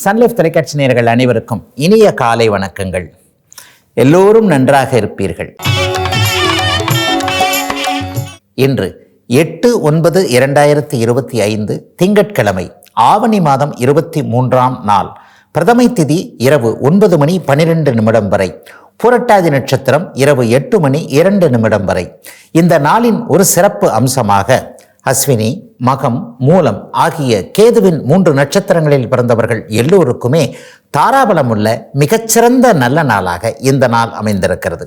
Sun Life தொலைக்காட்சி நேர்கள் அனைவருக்கும் இனிய காலை வணக்கங்கள். எல்லோரும் நன்றாக இருப்பீர்கள். இன்று எட்டு ஒன்பது இரண்டாயிரத்தி இருபத்தி ஐந்து திங்கட்கிழமை ஆவணி மாதம் இருபத்தி மூன்றாம் நாள். பிரதமை திதி இரவு ஒன்பது மணி பனிரெண்டு நிமிடம் வரை புரட்டாதி நட்சத்திரம் இரவு எட்டு மணி இரண்டு நிமிடம் வரை. இந்த நாளின் ஒரு சிறப்பு அம்சமாக அஸ்வினி மகம் மூலம் ஆகிய கேதுவின் மூன்று நட்சத்திரங்களில் பிறந்தவர்கள் எல்லோருக்குமே தாராபலம் உள்ள மிகச்சிறந்த நல்ல நாளாக இந்த நாள் அமைந்திருக்கிறது.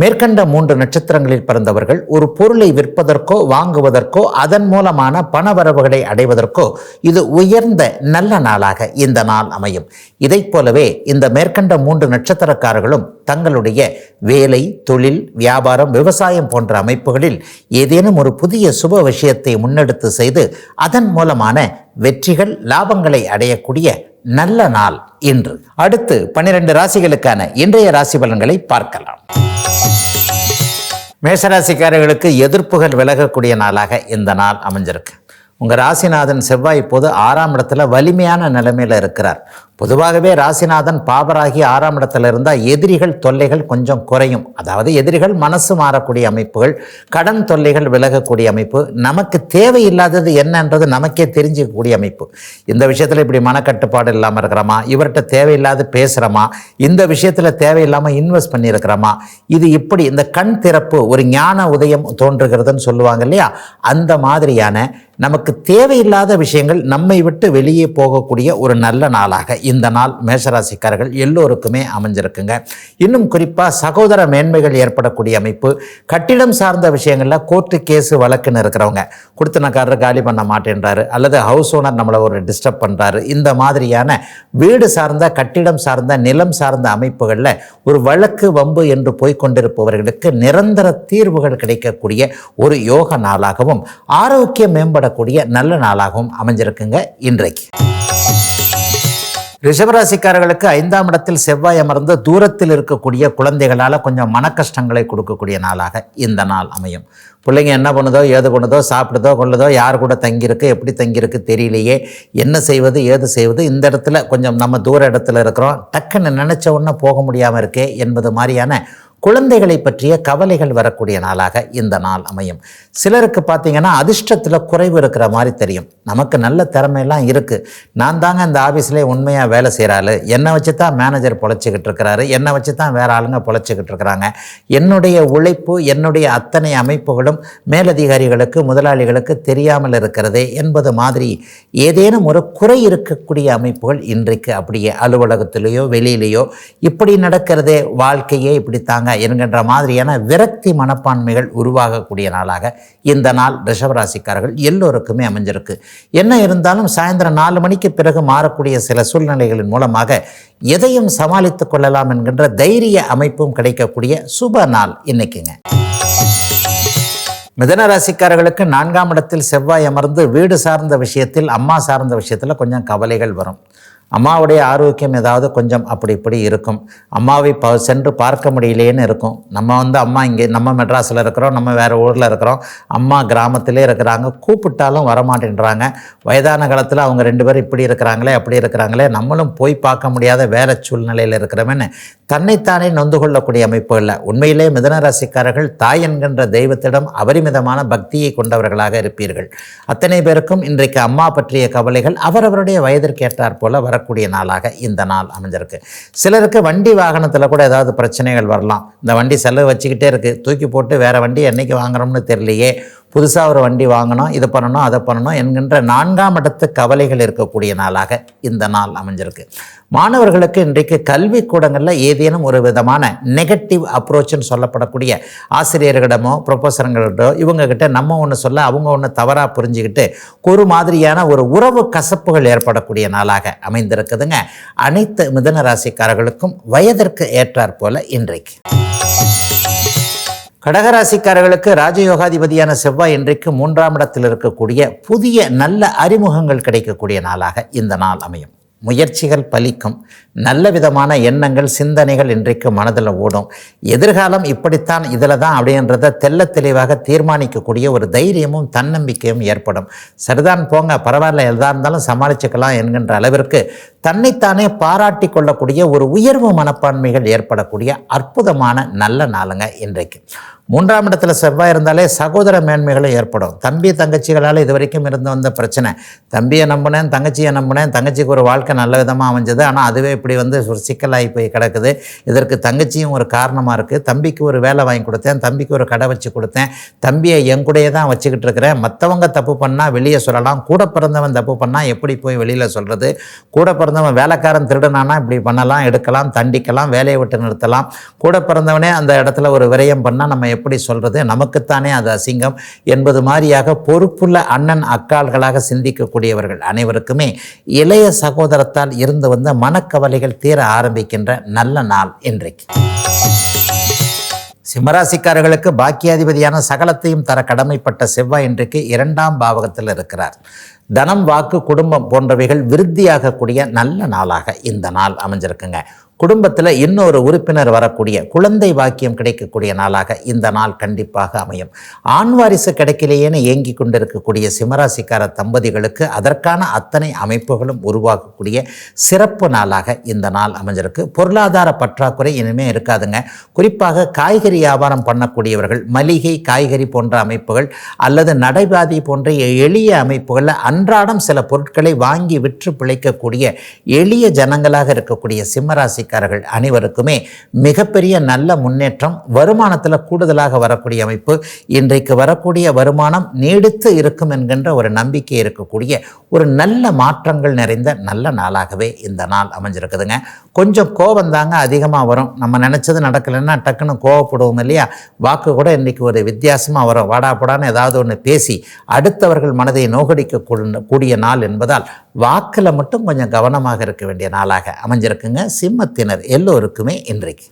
மேற்கண்ட மூன்று நட்சத்திரங்களில் பிறந்தவர்கள் ஒரு பொருளை விற்பதற்கோ வாங்குவதற்கோ அதன் மூலமான பணவரவுகளை அடைவதற்கோ இது உயர்ந்த நல்ல நாளாக இந்த நாள் அமையும். இதைப் போலவே இந்த மேற்கண்ட மூன்று நட்சத்திரக்காரர்களும் தங்களுடைய வேலை தொழில் வியாபாரம் விவசாயம் போன்ற அமைப்புகளில் ஏதேனும் ஒரு புதிய சுப விஷயத்தை முன்னெடுத்து செய்து அதன் மூலமான வெற்றிகள் லாபங்களை அடையக்கூடிய நல்ல நாள் இன்று அடுத்து பன்னிரண்டு ராசிகளுக்கான இன்றைய ராசி பலன்களை பார்க்கலாம். மேஷராசிக்காரர்களுக்கு எதிர்ப்புகள் விலகக்கூடிய நாளாக இந்த நாள் அமைஞ்சிருக்கு. உங்கள் ராசிநாதன் செவ்வாய் இப்போது ஆறாம் இடத்துல வலிமையான நிலைமையில் இருக்கிறார். பொதுவாகவே ராசிநாதன் பாபராகி ஆறாம் இடத்துல இருந்தால் எதிரிகள் தொல்லைகள் கொஞ்சம் குறையும். அதாவது எதிரிகள் மனசு மாறக்கூடிய அமைப்புகள் கடன் தொல்லைகள் விலகக்கூடிய அமைப்பு நமக்கு தேவையில்லாதது என்னன்றது நமக்கே தெரிஞ்சிக்கக்கூடிய அமைப்பு. இந்த விஷயத்தில் இப்படி மனக்கட்டுப்பாடு இல்லாமல் இருக்கிறோமா? இவர்கிட்ட தேவையில்லாத பேசுகிறோமா இந்த விஷயத்தில் தேவையில்லாமல் இன்வெஸ்ட் பண்ணியிருக்கிறோமா? இது இப்படி இந்த கண் திறப்பு ஒரு ஞான உதயம் தோன்றுகிறதுன்னு சொல்லுவாங்க இல்லையா? அந்த மாதிரியான நமக்கு தேவையில்லாத விஷயங்கள் நம்மை விட்டு வெளியே போகக்கூடிய ஒரு நல்ல நாளாக இந்த நாள் மேஷராசிக்காரர்கள் எல்லோருக்குமே அமைஞ்சிருக்குங்க. இன்னும் குறிப்பாக சகோதர மேன்மைகள் ஏற்படக்கூடிய அமைப்பு கட்டிடம் சார்ந்த விஷயங்களில் கோர்ட்டு கேஸு வழக்குன்னு இருக்கிறவங்க கொடுத்தனக்காரர் காலி பண்ண மாட்டேன்றாரு அல்லது ஹவுஸ் ஓனர் நம்மளை ஒரு டிஸ்டர்ப் பண்ணுறாரு இந்த மாதிரியான வீடு சார்ந்த கட்டிடம் சார்ந்த நிலம் சார்ந்த அமைப்புகளில் ஒரு வழக்கு வம்பு என்று போய்கொண்டிருப்பவர்களுக்கு நிரந்தர தீர்வுகள் கிடைக்கக்கூடிய ஒரு யோக நாளாகவும் ஆரோக்கியம் மேம்படக்கூடிய நல்ல நாளாகவும் அமைஞ்சிருக்குங்க இன்றைக்கு. ரிஷபராசிக்காரர்களுக்கு ஐந்தாம் இடத்தில் செவ்வாய் அமர்ந்து தூரத்தில் இருக்கக்கூடிய குழந்தைகளால் கொஞ்சம் மன கஷ்டங்களை கொடுக்கக்கூடிய நாளாக இந்த நாள் அமையும். பிள்ளைங்க என்ன பண்ணுதோ ஏது பண்ணுதோ சாப்பிடுதோ கொள்ளுதோ யார் கூட தங்கியிருக்கு எப்படி தங்கியிருக்கு தெரியலையே என்ன செய்வது ஏது செய்வது இந்த இடத்துல கொஞ்சம் நம்ம தூர இடத்துல இருக்கிறோம். டக்குன்னு நினச்ச உடனே போக முடியாமல் இருக்கே என்பது மாதிரியான குழந்தைகளை பற்றிய கவலைகள் வரக்கூடிய நாளாக இந்த நாள் அமையும். சிலருக்கு பார்த்தீங்கன்னா அதிர்ஷ்டத்தில் குறைவு இருக்கிற மாதிரி தெரியும். நமக்கு நல்ல திறமையெல்லாம் இருக்குது நான் தாங்க இந்த ஆஃபீஸ்லேயே உண்மையாக வேலை செய்கிறாரு என்னை வச்சு தான் மேனேஜர் பொழைச்சிக்கிட்டு இருக்கிறாரு. என்னை வச்சு தான் வேறு ஆளுங்க பொழைச்சிக்கிட்டு இருக்கிறாங்க. என்னுடைய உழைப்பு என்னுடைய அத்தனை அமைப்புகளும் மேலதிகாரிகளுக்கு முதலாளிகளுக்கு தெரியாமல் இருக்கிறதே என்பது மாதிரி ஏதேனும் ஒரு குறை இருக்கக்கூடிய அமைப்புகள் இன்றைக்கு அப்படியே அலுவலகத்திலேயோ வெளியிலேயோ இப்படி நடக்கிறதே வாழ்க்கையே இப்படி தாங்க என்கின்ற மாதிரியான விரக்தி மனப்பான்மைகள் உருவாகக்கூடிய நாளாக இந்த நாள் ரிஷபராசிக்காரர்கள் எல்லோருக்குமே அமைஞ்சிருக்கு. என்ன இருந்தாலும் சாயந்தரம் நாலு மணிக்கு பிறகு மாறக்கூடிய சில சூழ்நிலைகளின் மூலமாக எதையும் சமாளித்து கொள்ளலாம் என்கின்ற தைரிய அமைப்பும் கிடைக்கக்கூடிய சுப நாள் இன்னைக்குங்க. மிதன ராசிக்காரர்களுக்கு நான்காம் இடத்தில் செவ்வாய் அமர்ந்து வீடு சார்ந்த விஷயத்தில் அம்மா சார்ந்த விஷயத்தில் கொஞ்சம் கவலைகள் வரும். அம்மாவுடைய ஆரோக்கியம் ஏதாவது கொஞ்சம் அப்படி இப்படி இருக்கும். அம்மாவை ப சென்று பார்க்க முடியலேன்னு இருக்கும். நம்ம வந்து அம்மா இங்கே நம்ம மெட்ராஸில் இருக்கிறோம் நம்ம வேறு ஊரில் இருக்கிறோம். அம்மா கிராமத்திலே இருக்கிறாங்க கூப்பிட்டாலும் வரமாட்டேன்றாங்க. வயதான காலத்தில் அவங்க ரெண்டு பேரும் இப்படி இருக்கிறாங்களே அப்படி இருக்கிறாங்களே நம்மளும் போய் பார்க்க முடியாத வேறு சூழ்நிலையில் இருக்கிறவன்னு தன்னைத்தானே நொந்து கொள்ளக்கூடிய அமைப்பு இல்லை. உண்மையிலே மிதன ராசிக்காரர்கள் தாய் என்கின்ற தெய்வத்திடம் அபரிமிதமான பக்தியை கொண்டவர்களாக இருப்பீர்கள். அத்தனை பேருக்கும் இன்றைக்கு அம்மா பற்றிய கவலைகள் அவரவருடைய வயதிற்கேற்றாற் போல வர வரக்கூடிய நாளாக இந்த நாள் அமைஞ்சிருக்கு. சிலருக்கு வண்டி வாகனத்தில் கூட ஏதாவது பிரச்சனைகள் வரலாம். இந்த வண்டி செலவு வச்சுக்கிட்டே இருக்குது தூக்கி போட்டு வேறு வண்டி என்னைக்கு வாங்குறோம்னு தெரியலையே. புதுசாக ஒரு வண்டி வாங்கணும் இதை பண்ணணும் அதை பண்ணணும் என்கின்ற நான்காம் இடத்து கவலைகள் இருக்கக்கூடிய நாளாக இந்த நாள் அமைஞ்சிருக்கு. மாணவர்களுக்கு இன்றைக்கு கல்வி கூடங்களில் ஏதேனும் ஒரு விதமான நெகட்டிவ் அப்ரோச்சுன்னு சொல்லப்படக்கூடிய ஆசிரியர்களிடமோ ப்ரொஃபஸருங்களிடோ இவங்ககிட்ட நம்ம ஒன்று சொல்ல அவங்க ஒன்று தவறாக புரிஞ்சுக்கிட்டு ஒரு மாதிரியான ஒரு உறவு கசப்புகள் ஏற்படக்கூடிய நாளாக அமைந்திருக்குதுங்க. அனைத்து மிதன ராசிக்காரர்களுக்கும் வயதிற்கு ஏற்றாற்போல் இன்றைக்கு. கடகராசிக்காரர்களுக்கு ராஜயோகாதிபதியான செவ்வாய் இன்றைக்கு மூன்றாம் இடத்தில் இருக்கக்கூடிய புதிய நல்ல அறிமுகங்கள் கிடைக்கக்கூடிய நாளாக இந்த நாள் அமையும். முயற்சிகள் பலிக்கும். நல்ல விதமான எண்ணங்கள் சிந்தனைகள் இன்றைக்கு மனதில் ஓடும். எதிர்காலம் இப்படித்தான் இதில் தான் அப்படின்றத தெள்ள தெளிவாக தீர்மானிக்கக்கூடிய ஒரு தைரியமும் தன்னம்பிக்கையும் ஏற்படும். சரிதான் போங்க பரவாயில்ல எதாக இருந்தாலும் சமாளிச்சுக்கலாம் என்கின்ற அளவிற்கு தன்னைத்தானே பாராட்டி கொள்ளக்கூடிய ஒரு உயர்வு மனப்பான்மைகள் ஏற்படக்கூடிய அற்புதமான நல்ல நாளுங்க இன்றைக்கு. மூன்றாம் இடத்துல செவ்வாய் இருந்தாலே சகோதர மேன்மைகளும் ஏற்படும். தம்பி தங்கச்சிகளால் இது வரைக்கும் இருந்து வந்த பிரச்சனை. தம்பியை நம்பினேன் தங்கச்சியை நம்பினேன். தங்கச்சிக்கு ஒரு வாழ்க்கை நல்ல விதமாக அமைஞ்சது. ஆனால் அதுவே இப்படி வந்து ஒரு சிக்கலாகி போய் கிடக்குது. இதற்கு தங்கச்சியும் ஒரு காரணமாக இருக்குது தம்பிக்கு ஒரு வேலை வாங்கி கொடுத்தேன். தம்பிக்கு ஒரு கடை வச்சு கொடுத்தேன். தம்பியை என் கூடயே தான் வச்சுக்கிட்டு இருக்கிறேன். மற்றவங்க தப்பு பண்ணால் வெளியே சொல்லலாம். கூட பிறந்தவன் தப்பு பண்ணால் எப்படி போய் வெளியில் சொல்கிறது கூட பிறந்தவன் வேலைக்காரன் திருடனானா இப்படி பண்ணலாம் எடுக்கலாம் தண்டிக்கலாம் வேலையை விட்டு நிறுத்தலாம். கூட பிறந்தவனே அந்த இடத்துல ஒரு விரயம் பண்ணால் நம்ம எப்படி சொல்கிறது நமக்குத்தானே அது அசிங்கம். என்பது மாதிரியாக பொறுப்புள்ள அண்ணன் அக்கால்களாக சிந்திக்கக்கூடியவர்கள் அனைவருக்குமே இளைய சகோதரத்தால் இருந்து வந்த மனக்கவலைகள் தீர ஆரம்பிக்கின்ற நல்ல நாள் இன்றைக்கு. சிம்மராசிக்காரர்களுக்கு பாக்கியாதிபதியான சகலத்தையும் தர கடமைப்பட்ட செவ்வாய் இன்றைக்கு இரண்டாம் பாவகத்தில் இருக்கிறார். தனம் வாக்கு குடும்பம் போன்றவைகள் விருத்தியாகக்கூடிய நல்ல நாளாக இந்த நாள் அமைஞ்சிருக்குங்க. குடும்பத்தில் இன்னொரு உறுப்பினர் வரக்கூடிய குழந்தை வாக்கியம் கிடைக்கக்கூடிய நாளாக இந்த நாள் கண்டிப்பாக அமையும். ஆண் வாரிசு கிடைக்கலையேன்னு ஏங்கி கொண்டிருக்கக்கூடிய சிம்மராசிக்கார தம்பதிகளுக்கு அதற்கான அத்தனை அமைப்புகளும் உருவாக்கக்கூடிய சிறப்பு நாளாக இந்த நாள் அமைஞ்சிருக்கு. பொருளாதார பற்றாக்குறை இனிமேல் இருக்காதுங்க. குறிப்பாக காய்கறி வியாபாரம் பண்ணக்கூடியவர்கள் மளிகை காய்கறி போன்ற அமைப்புகள் அல்லது நடைபாதை போன்ற எளிய அமைப்புகளில் அன்றாடம் சில பொருட்களை வாங்கி விற்று பிழைக்கக்கூடிய எளிய ஜனங்களாக இருக்கக்கூடிய சிம்மராசி ராசிக்காரர்கள் அனைவருக்குமே மிகப்பெரிய நல்ல முன்னேற்றம் வருமானத்தில் கூடுதலாக வரக்கூடிய அமைப்பு இன்றைக்கு வரக்கூடிய வருமானம் நீடித்து இருக்கும் என்கின்ற ஒரு நம்பிக்கை இருக்கக்கூடிய ஒரு நல்ல மாற்றங்கள் நிறைந்த நல்ல நாளாகவே இந்த நாள் அமைஞ்சிருக்குதுங்க. கொஞ்சம் கோபம் தாங்க அதிகமாக வரும். நம்ம நினச்சது நடக்கலைன்னா டக்குன்னு கோவப்படுவோம் இல்லையா? வாக்கு கூட இன்றைக்கி ஒரு வித்தியாசமாக வரும். வாடா போடான்னு ஏதாவது ஒன்று பேசி அடுத்தவர்கள் மனதை நோகடிக்க கூடிய நாள் என்பதால் வாக்கில் மட்டும் கொஞ்சம் கவனமாக இருக்க வேண்டிய நாளாக அமைஞ்சிருக்குங்க. சிம்மத்தினர் எல்லோருக்குமே இன்றைக்கு.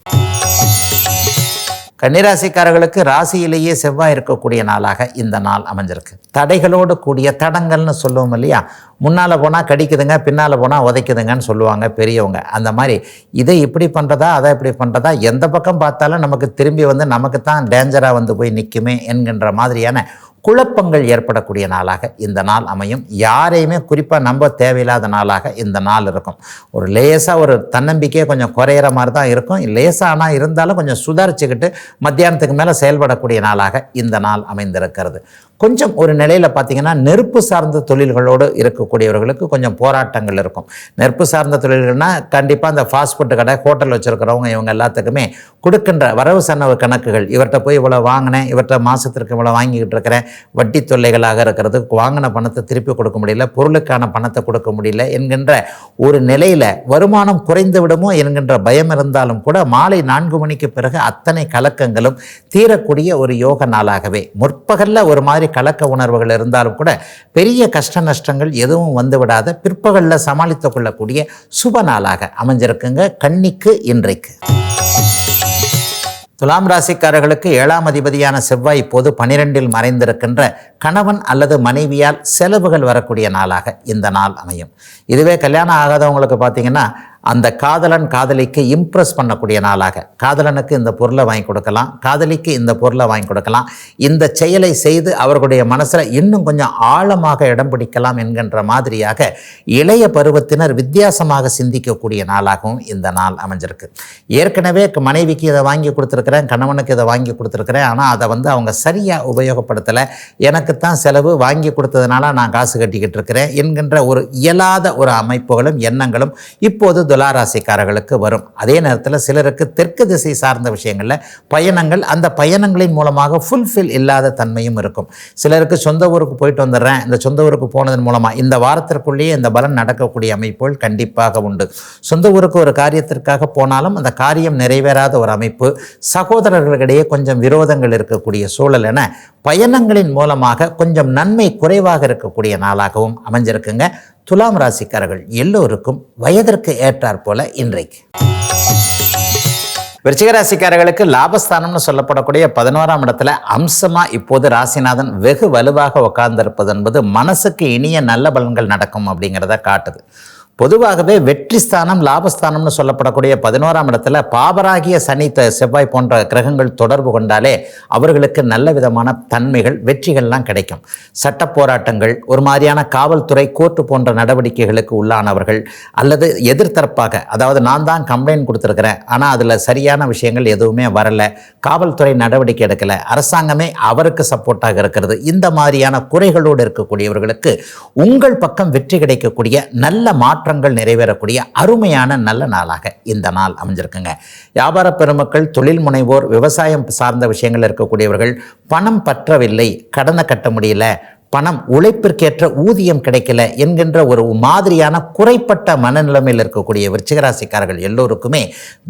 கன்னிராசிக்காரர்களுக்கு ராசியிலேயே செவ்வாய் இருக்கக்கூடிய நாளாக இந்த நாள் அமைஞ்சிருக்கு. தடைகளோடு கூடிய தடங்கள்னு சொல்லுவோம் இல்லையா? முன்னால் போனால் கடிக்குதுங்க பின்னால் போனால் உதைக்குதுங்கன்னு சொல்லுவாங்க பெரியவங்க. அந்த மாதிரி இதை இப்படி பண்ணுறதா அதை இப்படி பண்ணுறதா எந்த பக்கம் பார்த்தாலும் நமக்கு திரும்பி வந்து நமக்கு தான் டேஞ்சராக வந்து போய் நிற்குமே என்கின்ற மாதிரியான குழப்பங்கள் ஏற்படக்கூடிய நாளாக இந்த நாள் அமையும். யாரையுமே குறிப்பாக நம்ப தேவையில்லாத நாளாக இந்த நாள் இருக்கும். ஒரு லேசாக ஒரு தன்னம்பிக்கையே கொஞ்சம் குறையிற மாதிரி தான் இருக்கும். லேசாக ஆனால் இருந்தாலும் கொஞ்சம் சுதாரிச்சுக்கிட்டு மத்தியானத்துக்கு மேலே செயல்படக்கூடிய நாளாக இந்த நாள் அமைந்திருக்கிறது. கொஞ்சம் ஒரு நிலையில் பார்த்திங்கன்னா நெருப்பு சார்ந்த தொழில்களோடு இருக்கக்கூடியவர்களுக்கு கொஞ்சம் போராட்டங்கள் இருக்கும். நெருப்பு சார்ந்த தொழில்கள்னால் கண்டிப்பாக அந்த ஃபாஸ்ட் ஃபுட்டு கடை ஹோட்டல் வச்சுருக்கிறவங்க இவங்க எல்லாத்துக்குமே கொடுக்கின்ற வரவு செலவு கணக்குகள். இவர்கிட்ட போய் இவ்வளோ வாங்கினேன் இவர்கிட்ட மாதத்திற்கு இவ்வளோ வாங்கிக்கிட்டு இருக்கிறேன் வட்டி தொல்லைகளாக இருக்கிறது. வாங்கின பணத்தை திருப்பி கொடுக்க முடியல பொருளுக்கான பணத்தை கொடுக்க முடியல என்கின்ற ஒரு நிலையில் வருமானம் குறைந்து விடுமோ என்கின்ற பயம் இருந்தாலும் கூட மாலை நான்கு மணிக்கு பிறகு அத்தனை கலக்கங்களும் தீரக்கூடிய ஒரு யோக நாளாகவே. முற்பகலில் ஒரு மாதிரி கலக்க உணர்வுகள் இருந்தாலும் கூட பெரிய கஷ்ட நஷ்டங்கள் எதுவும் வந்துவிடாத பிற்பகலில் சமாளித்து கொள்ளக்கூடிய சுப நாளாக அமைஞ்சிருக்குங்க. கன்னிக்கு இன்றைக்கு. துலாம் ராசிக்காரர்களுக்கு ஏழாம் அதிபதியான செவ்வாய் இப்போது பனிரெண்டில் மறைந்திருக்கின்ற கணவன் அல்லது மனைவியால் செலவுகள் வரக்கூடிய நாளாக இந்த நாள் அமையும். இதுவே கல்யாணம் ஆகாதவங்களுக்கு பார்த்தீங்கன்னா அந்த காதலன் காதலிக்கு இம்ப்ரெஸ் பண்ணக்கூடிய நாளாக. காதலனுக்கு இந்த பொருளை வாங்கி கொடுக்கலாம். காதலிக்கு இந்த பொருளை வாங்கி கொடுக்கலாம். இந்த செயலை செய்து அவர்களுடைய மனசில் இன்னும் கொஞ்சம் ஆழமாக இடம் பிடிக்கலாம் என்கின்ற மாதிரியாக இளைய பருவத்தினர் வித்தியாசமாக சிந்திக்கக்கூடிய நாளாகவும் இந்த நாள் அமைஞ்சிருக்கு. ஏற்கனவே மனைவிக்கு இதை வாங்கி கொடுத்துருக்குறேன் கணவனுக்கு இதை வாங்கி கொடுத்துருக்குறேன் ஆனால் அதை வந்து அவங்க சரியாக உபயோகப்படுத்தலை. எனக்குத்தான் செலவு வாங்கி கொடுத்ததுனால நான் காசு கட்டிக்கிட்டு இருக்கிறேன் என்கின்ற ஒரு இயலாத ஒரு அமைப்புகளும் எண்ணங்களும் இப்போது துளாராசிக்காரர்களுக்கு வரும். அதே நேரத்தில் சிலருக்கு தெற்கு திசை சார்ந்த விஷயங்களில் பயணங்கள் அந்த பயணங்களின் மூலமாக ஃபுல்ஃபில் இல்லாத தன்மையும் இருக்கும். சிலருக்கு சொந்த ஊருக்கு போயிட்டு வந்துடுறேன் இந்த சொந்த ஊருக்கு போனதன் மூலமாக இந்த வாரத்திற்குள்ளேயே இந்த பலன் நடக்கக்கூடிய அமைப்புகள் கண்டிப்பாக உண்டு. சொந்த ஊருக்கு ஒரு காரியத்திற்காக போனாலும் அந்த காரியம் நிறைவேறாத ஒரு அமைப்பு சகோதரர்களிடையே கொஞ்சம் விரோதங்கள் இருக்கக்கூடிய சூழல் என பயணங்களின் மூலமாக கொஞ்சம் நன்மை குறைவாக இருக்கக்கூடிய நாளாகவும் அமைஞ்சிருக்குங்க. துலாம் ராசிக்காரர்கள் எல்லோருக்கும் வயதிற்கு ஏற்றார் போல இன்றைக்கு. விருச்சிக ராசிக்காரர்களுக்கு லாபஸ்தானம்னு சொல்லப்படக்கூடிய பதினோராம் இடத்துல அம்சமாக இப்போது ராசிநாதன் வெகு வலுவாக உட்கார்ந்திருப்பது என்பது மனசுக்கு இனிய நல்ல பலன்கள் நடக்கும் அப்படிங்கிறத காட்டுது. பொதுவாகவே வெற்றி ஸ்தானம் லாபஸ்தானம்னு சொல்லப்படக்கூடிய பதினோராம் இடத்துல பாபராகிய சனி த- செவ்வாய் போன்ற கிரகங்கள் தொடர்பு கொண்டாலே அவர்களுக்கு நல்ல விதமான தன்மைகள் வெற்றிகள்லாம் கிடைக்கும். சட்ட போராட்டங்கள் ஒரு மாதிரியான காவல்துறை கோர்ட்டு போன்ற நடவடிக்கைகளுக்கு உள்ளானவர்கள் அல்லது எதிர்த்தரப்பாக அதாவது நான் தான் கம்ப்ளைண்ட் கொடுத்துருக்குறேன் ஆனால் அதில் சரியான விஷயங்கள் எதுவுமே வரல காவல்துறை நடவடிக்கை எடுக்கலை அரசாங்கமே அவருக்கு சப்போர்ட்டாக இருக்கிறது இந்த மாதிரியான குறைகளோடு இருக்கக்கூடியவர்களுக்கு உங்கள் பக்கம் வெற்றி கிடைக்கக்கூடிய நல்ல மாற்றங்கள் நிறைவேறக்கூடிய அருமையான நல்ல நாளாக இந்த நாள் அமைஞ்சிருக்குங்க. வியாபார பெருமக்கள் தொழில் முனைவோர் விவசாயம் சார்ந்த விஷயங்கள் இருக்கக்கூடியவர்கள் பணம் பற்றவில்லை கடனை கட்ட முடியல பணம் உழைப்பிற்கேற்ற ஊதியம் கிடைக்கல என்கின்ற ஒரு மாதிரியான குறைப்பட்ட மனநிலைமையில் இருக்கக்கூடிய விருச்சிகராசிக்காரர்கள் எல்லோருக்குமே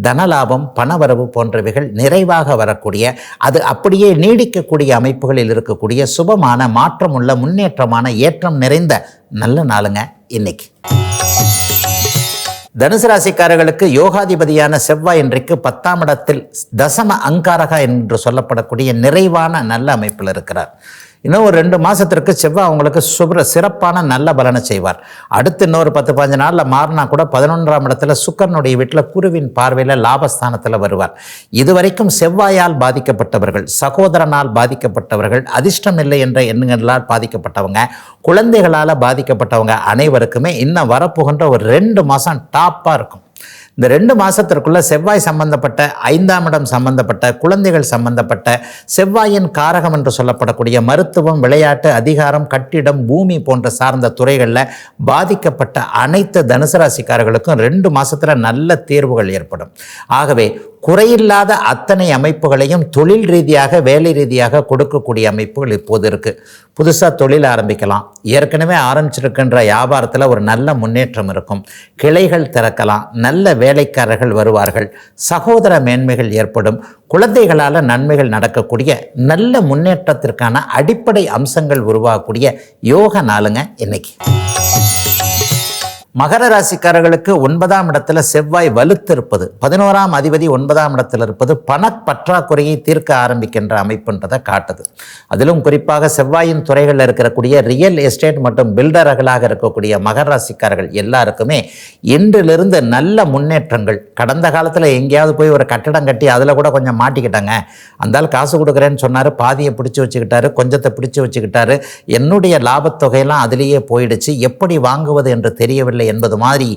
தனலாபம் பணவரவு போன்றவைகள் நிறைவாக வரக்கூடிய அது அப்படியே நீடிக்கக்கூடிய அமைப்புகளில் இருக்கக்கூடிய சுபமான மாற்றமுள்ள முன்னேற்றமான ஏற்றம் நிறைந்த நல்ல நாளுங்க இன்னைக்கு. தனுசு ராசிக்காரர்களுக்கு யோகாதிபதியான செவ்வாய் இன்றைக்கு பத்தாம் இடத்தில் தசம அங்காரகா என்று சொல்லப்படக்கூடிய நிறைவான நல்ல அமைப்பில் இருக்கிறார். இன்னும் ஒரு ரெண்டு மாதத்திற்கு செவ்வாய் அவங்களுக்கு சுப்ர சிறப்பான நல்ல பலனை செய்வார். அடுத்து இன்னொரு பத்து பதினஞ்சு நாளில் மாறினா கூட பதினொன்றாம் இடத்துல சுக்கரனுடைய வீட்டில் குருவின் பார்வையில் லாபஸ்தானத்தில் வருவார். இதுவரைக்கும் செவ்வாயால் பாதிக்கப்பட்டவர்கள் சகோதரனால் பாதிக்கப்பட்டவர்கள் அதிர்ஷ்டம் இல்லை என்ற எண்ணங்களால் பாதிக்கப்பட்டவங்க குழந்தைகளால் பாதிக்கப்பட்டவங்க அனைவருக்குமே இன்னும் வரப்போகின்ற ஒரு ரெண்டு மாதம் டாப்பாக இருக்கும். இந்த ரெண்டு மாதத்திற்குள்ள செவ்வாய் சம்பந்தப்பட்ட ஐந்தாம் இடம் சம்பந்தப்பட்ட குழந்தைகள் சம்பந்தப்பட்ட செவ்வாயின் காரகம் என்று சொல்லப்படக்கூடிய மருத்துவம் விளையாட்டு அதிகாரம் கட்டிடம் பூமி போன்ற சார்ந்த துறைகளில் பாதிக்கப்பட்ட அனைத்து தனுசு ராசிக்காரர்களுக்கும் ரெண்டு மாதத்தில் நல்ல தேர்வுகள் ஏற்படும். ஆகவே குறையில்லாத அத்தனை அமைப்புகளையும் தொழில் ரீதியாக வேலை ரீதியாக கொடுக்கக்கூடிய அமைப்புகள் இப்போது இருக்குது புதுசாக தொழில் ஆரம்பிக்கலாம். ஏற்கனவே ஆரம்பிச்சிருக்கின்ற வியாபாரத்தில் ஒரு நல்ல முன்னேற்றம் இருக்கும். கிளைகள் திறக்கலாம். நல்ல வேலைக்காரர்கள் வருவார்கள். சகோதர மேன்மைகள் ஏற்படும். குழந்தைகளால் நன்மைகள் நடக்கக்கூடிய நல்ல முன்னேற்றத்திற்கான அடிப்படை அம்சங்கள் உருவாகக்கூடிய யோக நாளுங்க இன்னைக்கு. மகர ராசிக்காரர்களுக்கு ஒன்பதாம் இடத்துல செவ்வாய் வலுத்திருப்பது பதினோராம் அதிபதி ஒன்பதாம் இடத்துல இருப்பது பணப்பற்றாக்குறையை தீர்க்க ஆரம்பிக்கின்ற அமைப்புன்றதை காட்டுது. அதிலும் குறிப்பாக செவ்வாயின் துறைகளில் இருக்கக்கூடிய ரியல் எஸ்டேட் மற்றும் பில்டர்களாக இருக்கக்கூடிய மகர ராசிக்காரர்கள் எல்லாருக்குமே இன்றிலிருந்து நல்ல முன்னேற்றங்கள். கடந்த காலத்தில் எங்கேயாவது போய் ஒரு கட்டடம் கட்டி அதில் கூட கொஞ்சம் மாட்டிக்கிட்டாங்க. அந்தால் காசு கொடுக்குறேன்னு சொன்னார் பாதியை பிடிச்சி வச்சுக்கிட்டாரு கொஞ்சத்தை பிடிச்சி வச்சுக்கிட்டாரு. என்னுடைய லாபத்தொகையெல்லாம் அதிலேயே போயிடுச்சு. எப்படி வாங்குவது என்று தெரியவில்லை என்பது மாதிரி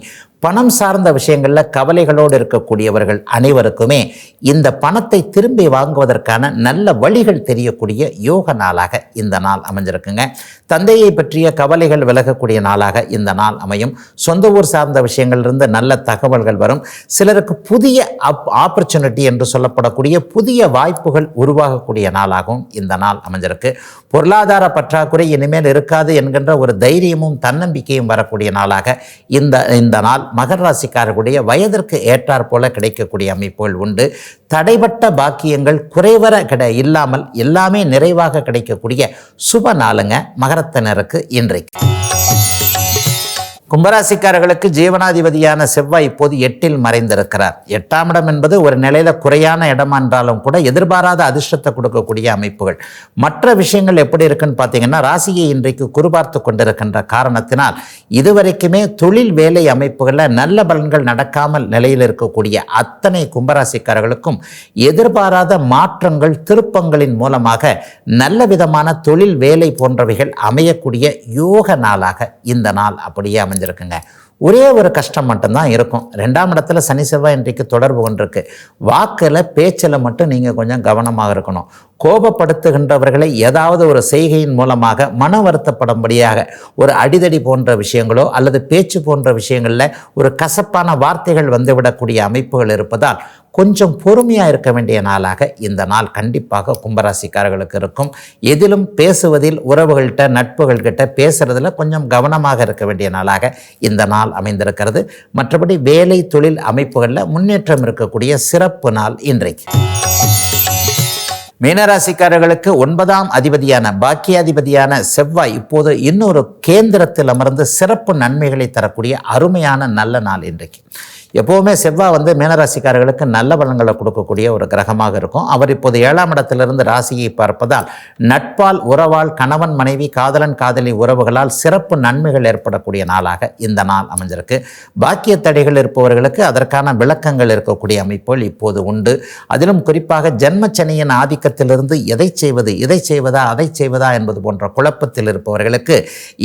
பணம் சார்ந்த விஷயங்களில் கவலைகளோடு இருக்கக்கூடியவர்கள் அனைவருக்குமே இந்த பணத்தை திரும்பி வாங்குவதற்கான நல்ல வழிகள் தெரியக்கூடிய யோக நாளாக இந்த நாள் அமைஞ்சிருக்குங்க. தந்தையை பற்றிய கவலைகள் விலகக்கூடிய நாளாக இந்த நாள் அமையும். சொந்த ஊர் சார்ந்த விஷயங்கள்லிருந்து நல்ல தகவல்கள் வரும். சிலருக்கு புதிய அப் ஆப்பர்ச்சுனிட்டி என்று சொல்லப்படக்கூடிய புதிய வாய்ப்புகள் உருவாகக்கூடிய நாளாகவும் இந்த நாள் அமைஞ்சிருக்கு. பொருளாதார பற்றாக்குறை இனிமேல் இருக்காது என்கின்ற ஒரு தைரியமும் தன்னம்பிக்கையும் வரக்கூடிய நாளாக இந்த இந்த நாள் மகர ராசிக்காரர்களுடைய வயதிற்கு ஏற்றாற் போல கிடைக்கக்கூடிய அமைப்புகள் உண்டு. தடைப்பட்ட பாக்கியங்கள் குறைவர கிட இல்லாமல் எல்லாமே நிறைவாக கிடைக்கக்கூடிய சுப நாளுங்க மகரத்தினருக்கு இன்றைக்கு. கும்பராசிக்காரர்களுக்கு ஜீவனாதிபதியான செவ்வாய் இப்போது எட்டில் மறைந்திருக்கிறார். எட்டாம் இடம் என்பது ஒரு நிலையில குறையான இடமா என்றாலும் கூட எதிர்பாராத அதிர்ஷ்டத்தை கொடுக்கக்கூடிய அமைப்புகள். மற்ற விஷயங்கள் எப்படி இருக்குன்னு பார்த்தீங்கன்னா ராசியை இன்றைக்கு குறிபார்த்து கொண்டிருக்கின்ற காரணத்தினால் இதுவரைக்குமே தொழில் வேலை அமைப்புகளில் நல்ல பலன்கள் நடக்காமல் நிலையில் இருக்கக்கூடிய அத்தனை கும்பராசிக்காரர்களுக்கும் எதிர்பாராத மாற்றங்கள் திருப்பங்களின் மூலமாக நல்ல விதமான தொழில் வேலை போன்றவைகள் அமையக்கூடிய யோக நாளாக இந்த நாள் அப்படியே அமைஞ்சிருக்குங்க ஒரே ஒரு கஷ்டம் மட்டும்தான் இருக்கும். ரெண்டாம் இடத்துல சனி செவ்வாய் இன்றைக்கு தொடர்பு கொண்டிருக்கு. வாக்கில் பேச்சில் மட்டும் நீங்கள் கொஞ்சம் கவனமாக இருக்கணும். கோபப்படுத்துகின்றவர்களை ஏதாவது ஒரு செய்கையின் மூலமாக மன வருத்தப்படும்படியாக ஒரு அடிதடி போன்ற விஷயங்களோ அல்லது பேச்சு போன்ற விஷயங்களில் ஒரு கசப்பான வார்த்தைகள் வந்துவிடக்கூடிய அமைப்புகள் இருப்பதால் கொஞ்சம் பொறுமையாக இருக்க வேண்டிய நாளாக இந்த நாள் கண்டிப்பாக கும்பராசிக்காரர்களுக்கு இருக்கும். எதிலும் பேசுவதில் உறவுகள்கிட்ட நட்புகள்கிட்ட பேசுறதுல கொஞ்சம் கவனமாக இருக்க வேண்டிய நாளாக இந்த நாள் அமைந்திருக்கிறது. மற்றபடி வேலை தொழில் அமைப்புகளில் முன்னேற்றம் இருக்கக்கூடிய சிறப்பு நாள் இன்றைக்கு. மீனராசிக்காரர்களுக்கு ஒன்பதாம் அதிபதியான பாக்கியாதிபதியான செவ்வாய் இப்போது இன்னொரு கேந்திரத்தில் அமர்ந்து சிறப்பு நன்மைகளை தரக்கூடிய அருமையான நல்ல நாள் இன்றைக்கு. எப்போவுமே செவ்வாய் வந்து மீனராசிக்காரர்களுக்கு நல்ல பலன்களை கொடுக்கக்கூடிய ஒரு கிரகமாக இருக்கும். அவர் இப்போது ஏழாம் இடத்திலிருந்து ராசியை பார்ப்பதால் நட்பால் உறவால் கணவன் மனைவி காதலன் காதலி உறவுகளால் சிறப்பு நன்மைகள் ஏற்படக்கூடிய நாளாக இந்த நாள் அமைஞ்சிருக்கு. பாக்கிய தடைகள் இருப்பவர்களுக்கு அதற்கான விளக்கங்கள் இருக்கக்கூடிய அமைப்புகள் இப்போது உண்டு. அதிலும் குறிப்பாக ஜென்மச்சனியின் ஆதிக்கத்திலிருந்து எதை செய்வது இதை செய்வதா அதை செய்வதா என்பது போன்ற குழப்பத்தில் இருப்பவர்களுக்கு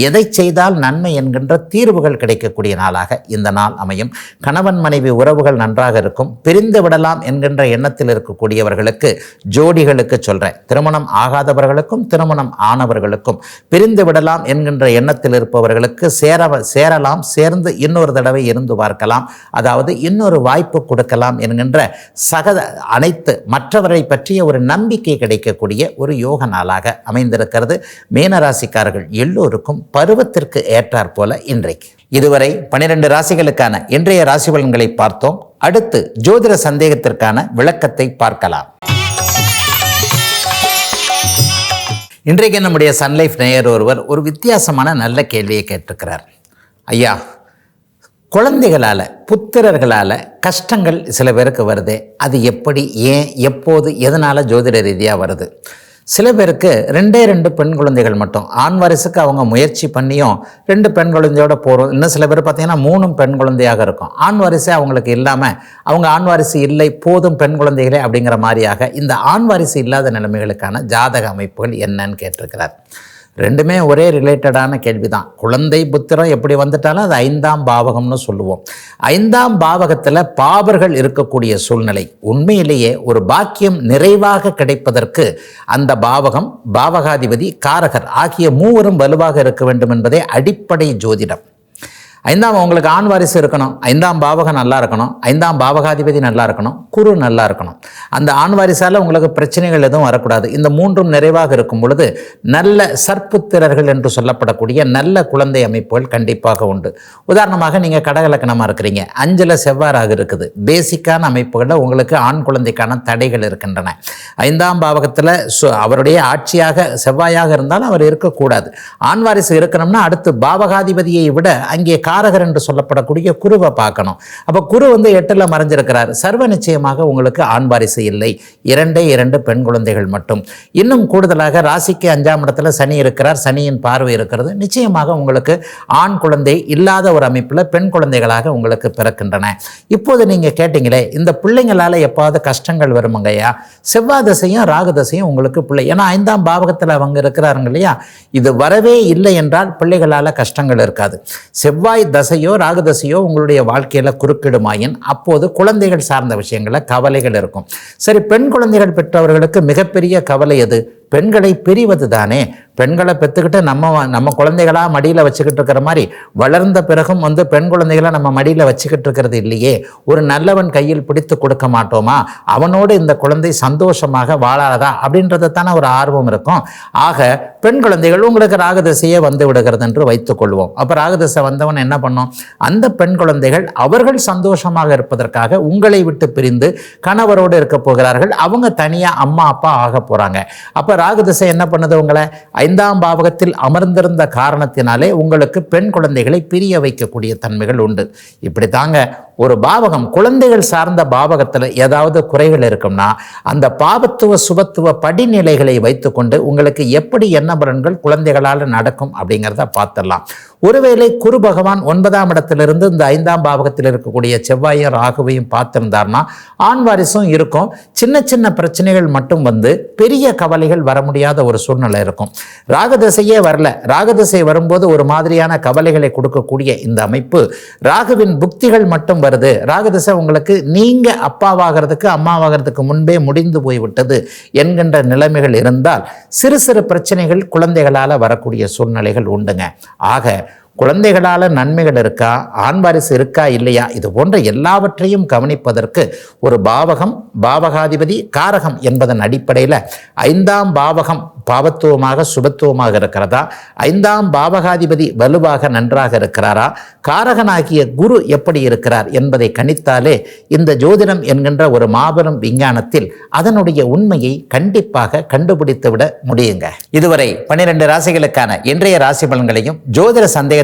எதை செய்தால் நன்மை என்கின்ற தீர்வுகள் கிடைக்கக்கூடிய நாளாக இந்த நாள் அமையும். கணவன் மனைவி உறவுகள் நன்றாக இருக்கும். பிரிந்து விடலாம் என்கின்ற எண்ணத்தில் இருக்கக்கூடியவர்களுக்கு ஜோடிகளுக்கு சொல்கிறேன் திருமணம் ஆகாதவர்களுக்கும் திருமணம் ஆனவர்களுக்கும் பிரிந்து விடலாம் என்கின்ற எண்ணத்தில் இருப்பவர்களுக்கு சேர சேரலாம் சேர்ந்து இன்னொரு தடவை இருந்து பார்க்கலாம். அதாவது இன்னொரு வாய்ப்பு கொடுக்கலாம் என்கின்ற சகத அனைத்து மற்றவரை பற்றிய ஒரு நம்பிக்கை கிடைக்கக்கூடிய ஒரு யோக நாளாக அமைந்திருக்கிறது. மீனராசிக்காரர்கள் எல்லோருக்கும் பருவத்திற்கு ஏற்றாற்போல இன்றைக்கு. இதுவரை பனிரெண்டு ராசிகளுக்கான இன்றைய ராசி பலன்களை பார்த்தோம். அடுத்து ஜோதிட சந்தேகத்திற்கான விளக்கத்தை பார்க்கலாம். இன்றைக்கு நம்முடைய சன்லைஃப் நேயர் ஒருவர் ஒரு வித்தியாசமான நல்ல கேள்வியை கேட்டிருக்கிறார். ஐயா குழந்தைகளால் புத்திரர்களால் கஷ்டங்கள் சில பேருக்கு வருது. அது எப்படி ஏன் எப்போது எதனால் ஜோதிட ரீதியாக வருது? சில பேருக்கு ரெண்டே ரெண்டு பெண் குழந்தைகள் மட்டும். ஆண் வாரிசுக்கு அவங்க முயற்சி பண்ணியும் ரெண்டு பெண் குழந்தையோட போகிறோம் இன்னும் சில பேர் பார்த்தீங்கன்னா மூணும் பெண் குழந்தையாக இருக்கும். ஆண் வாரிசே அவங்களுக்கு இல்லாமல் அவங்க ஆண் வாரிசு இல்லை போதும் பெண் குழந்தைகளே அப்படிங்கிற மாதிரியாக இந்த ஆண் வாரிசு இல்லாத நிலைமைகளுக்கான ஜாதக அமைப்புகள் என்னன்னு கேட்டிருக்கிறார். ரெண்டுமே ஒரே ரிலேட்டடான கேள்வி தான் குழந்தை புத்திரம் எப்படி வந்துட்டாலும் அது ஐந்தாம் பாவகம்னு சொல்லுவோம். ஐந்தாம் பாவகத்தில் பாவர்கள் இருக்கக்கூடிய சூழ்நிலை உண்மையிலேயே ஒரு பாக்கியம் நிறைவாக கிடைப்பதற்கு அந்த பாவகம் பாவகாதிபதி காரகர் ஆகிய மூவரும் வலுவாக இருக்க வேண்டும் என்பதே அடிப்படை ஜோதிடம். ஐந்தாம் உங்களுக்கு ஆண் வாரிசு இருக்கணும். ஐந்தாம் பாவகம் நல்லா இருக்கணும். ஐந்தாம் பாவகாதிபதி நல்லா இருக்கணும். குரு நல்லா இருக்கணும். அந்த ஆண் வாரிசால் உங்களுக்கு பிரச்சனைகள் எதுவும் வரக்கூடாது. இந்த மூன்றும் நிறைவாக இருக்கும் பொழுது நல்ல சற்புத்திரர்கள் என்று சொல்லப்படக்கூடிய நல்ல குழந்தை அமைப்புகள் கண்டிப்பாக உண்டு. உதாரணமாக நீங்கள் கடகலக்கணமாக இருக்கிறீங்க. அஞ்சில் செவ்வாறாக இருக்குது. பேசிக்கான அமைப்புகளில் உங்களுக்கு ஆண் குழந்தைக்கான தடைகள் இருக்கின்றன. ஐந்தாம் பாவகத்தில் சு அவருடைய ஆட்சியாக செவ்வாயாக இருந்தாலும் அவர் இருக்கக்கூடாது. ஆண் வாரிசு இருக்கணும்னா அடுத்து பாவகாதிபதியை விட அங்கே காரகர் என்று சொல்லப்படக்கூடிய குருவை பார்க்கணும். அப்போ குரு வந்து எட்டில் மறைஞ்சிருக்கிறார். சர்வ நிச்சயமாக உங்களுக்கு ஆண் வாரிசு இல்லை. இரண்டே இரண்டு பெண் குழந்தைகள் மட்டும். இன்னும் கூடுதலாக ராசிக்கு அஞ்சாம் இடத்துல சனி இருக்கிறார். சனியின் பார்வை இருக்கிறது. நிச்சயமாக உங்களுக்கு ஆண் குழந்தை இல்லாத ஒரு அமைப்பில் பெண் குழந்தைகளாக உங்களுக்கு பிறக்கின்றன. இப்போது நீங்கள் கேட்டீங்களே இந்த பிள்ளைங்களால் எப்பாவது கஷ்டங்கள் வருமங்கய்யா செவ்வாய் தசையும் ராகு தசையும் உங்களுக்கு பிள்ளை. ஏன்னா ஐந்தாம் பாவகத்தில் அவங்க இருக்கிறாருங்க இல்லையா? இது வரவே இல்லை என்றால் பிள்ளைகளால் கஷ்டங்கள் இருக்காது. செவ்வாய் தசையோ ராகு தசையோ உங்களுடைய வாழ்க்கையில் குறுக்கிடுமாயின் அப்போது குழந்தைகள் சார்ந்த விஷயங்களில் கவலைகள் இருக்கும். சரி பெண் குழந்தைகள் பெற்றவர்களுக்கு மிகப்பெரிய கவலை எது? பெண்களை பிரிவது தானே? பெண்களை பெற்றுக்கிட்டு நம்ம நம்ம குழந்தைகளாக மடியில் வச்சுக்கிட்டு இருக்கிற மாதிரி வளர்ந்த பிறகும் வந்து பெண் குழந்தைகளை நம்ம மடியில் வச்சுக்கிட்டு இருக்கிறது இல்லையே? ஒரு நல்லவன் கையில் பிடித்து கொடுக்க மாட்டோமா? அவனோடு இந்த குழந்தை சந்தோஷமாக வாழாதா? அப்படின்றது தானே ஒரு ஆர்வம் இருக்கும். ஆக பெண் குழந்தைகள் உங்களுக்கு ராகதசையே வந்து விடுகிறது என்று வைத்துக்கொள்வோம் அப்போ ராகதசை வந்தவன் என்ன பண்ணோம்? அந்த பெண் குழந்தைகள் அவர்கள் சந்தோஷமாக இருப்பதற்காக உங்களை விட்டு பிரிந்து கணவரோடு இருக்க போகிறார்கள். அவங்க தனியாக அம்மா அப்பா ஆக போகிறாங்க அப்போ ராகுதிசை என்ன பண்ணுது உங்களை? ஐந்தாம் பாவகத்தில் அமர்ந்திருந்த காரணத்தினாலே உங்களுக்கு பெண் குழந்தைகளை பிரிய வைக்கக்கூடிய தன்மைகள் உண்டு. இப்படி தாங்க ஒரு பாவகம் குழந்தைகள் சார்ந்த பாவகத்தில் ஏதாவது குறைகள் இருக்கும்னா அந்த பாவத்துவ சுபத்துவ படிநிலைகளை வைத்துக்கொண்டு உங்களுக்கு எப்படி என்ன பலன்கள் குழந்தைகளால் நடக்கும் அப்படிங்கிறத பார்த்துடலாம். ஒருவேளை குரு பகவான் ஒன்பதாம் இடத்திலிருந்து இந்த ஐந்தாம் பாவகத்தில் இருக்கக்கூடிய செவ்வாயும் ராகுவையும் பார்த்திருந்தார்னா ஆண் வாரிசும் இருக்கும். சின்ன சின்ன பிரச்சனைகள் மட்டும் வந்து பெரிய கவலைகள் வர முடியாத ஒரு சூழ்நிலை இருக்கும். ராகதசையே வரல. ராகதசை வரும்போது ஒரு மாதிரியான கவலைகளை கொடுக்கக்கூடிய இந்த அமைப்பு. ராகுவின் புக்திகள் மட்டும் வருது. ராகதசை உங்களுக்கு நீங்கள் அப்பாவாகிறதுக்கு அம்மாவாகிறதுக்கு முன்பே முடிந்து போய்விட்டது என்கின்ற நிலைமைகள் இருந்தால் சிறு சிறு பிரச்சனைகள் குழந்தைகளால் வரக்கூடிய சூழ்நிலைகள் உண்டுங்க. ஆக குழந்தைகளால் நன்மைகள் இருக்கா? ஆண் வாரிசு இருக்கா? இல்லையா? இது போன்ற எல்லாவற்றையும் கவனிப்பதற்கு ஒரு பாவகம் பாவகாதிபதி காரகம் என்பதன் அடிப்படையில் ஐந்தாம் பாவகம் பாவத்துவமாக சுபத்துவமாக இருக்கிறதா? ஐந்தாம் பாவகாதிபதி வலுவாக நன்றாக இருக்கிறாரா? காரகனாகிய குரு எப்படி இருக்கிறார் என்பதை கணித்தாலே இந்த ஜோதிடம் என்கின்ற ஒரு மாபெரும் விஞ்ஞானத்தில் அதனுடைய உண்மையை கண்டிப்பாக கண்டுபிடித்து விட முடியுங்க. இதுவரை பன்னிரண்டு ராசிகளுக்கான இன்றைய ராசி பலன்களையும் ஜோதிட சந்தேக